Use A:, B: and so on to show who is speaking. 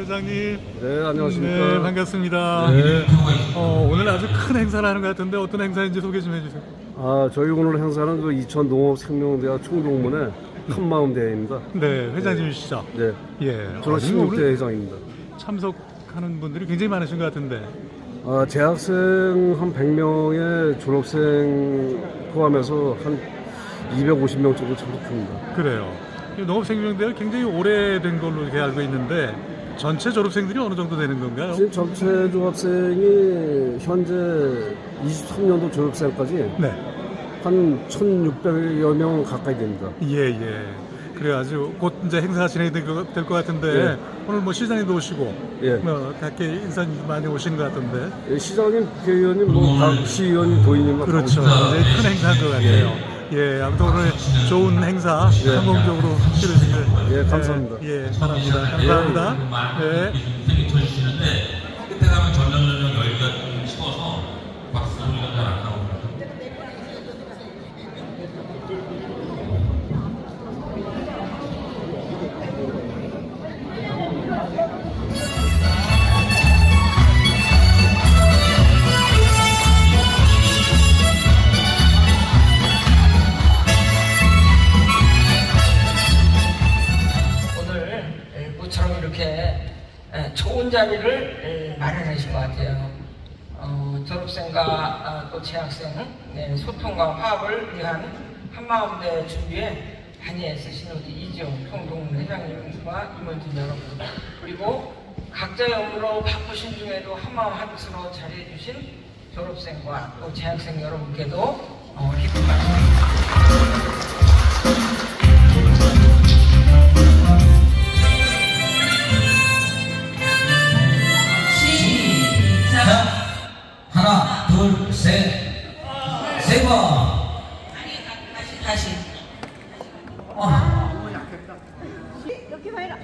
A: 회장님.
B: 네, 안녕하십니까.
A: 네, 반갑습니다.
B: 네.
A: 어, 오늘 아주 큰 행사를 하는 것 같은데 어떤 행사인지 소개 좀 해주세요.
B: 아, 저희 오늘 행사는 그 이천 농업생명대학 총동문회 큰마음 대회입니다.
A: 네, 회장님이시죠?
B: 네,
A: 예.
B: 저는
A: 어,
B: 16대
A: 오늘
B: 회장입니다.
A: 참석하는 분들이 굉장히 많으신 것 같은데.
B: 아, 재학생 한 100명에 졸업생 포함해서 한 250명 정도 참석합니다.
A: 그래요. 이 농업생명대가 굉장히 오래된 걸로 이렇게 알고 있는데 전체 졸업생들이 어느 정도 되는 건가요?
B: 지금 전체 졸업생이 현재 23년도 졸업생까지
A: 네.
B: 한 1,600여 명 가까이 됩니다.
A: 예, 예. 그래가지고 곧 이제 행사가 진행될 것, 될것 같은데
B: 예.
A: 오늘 뭐 시장님도 오시고
B: 예.
A: 뭐 각계 인사님 많이 오신 것 같은데
B: 예, 시장님, 국회의원님, 뭐 각 시의원, 도의원님
A: 그렇죠. 굉장히 큰 행사인 것 같아요. 예, 아무튼 오늘 좋은 행사
B: 예.
A: 성공적으로 치르시길
B: 예, 감사합니다.
A: 예, 예, 바랍니다. 감사합니다. 네.
C: 좋은 자리를 에, 마련하신 것 같아요. 어, 졸업생과 아, 또 재학생 네, 소통과 화합을 위한 한마음대 준비에 많이 애쓰신 우리 이지용 총동 회장님과 임원진 여러분 그리고 각자의 업무로 바쁘신 중에도 한마음 한뜻으로 자리해주신 졸업생과 또 재학생 여러분께도 어, 기쁜 말씀
D: 시작 둘, 셋. 세 번.
C: 아니, 다시, 다시.
D: 어. 아, 너무 약했다. 이렇게 해라.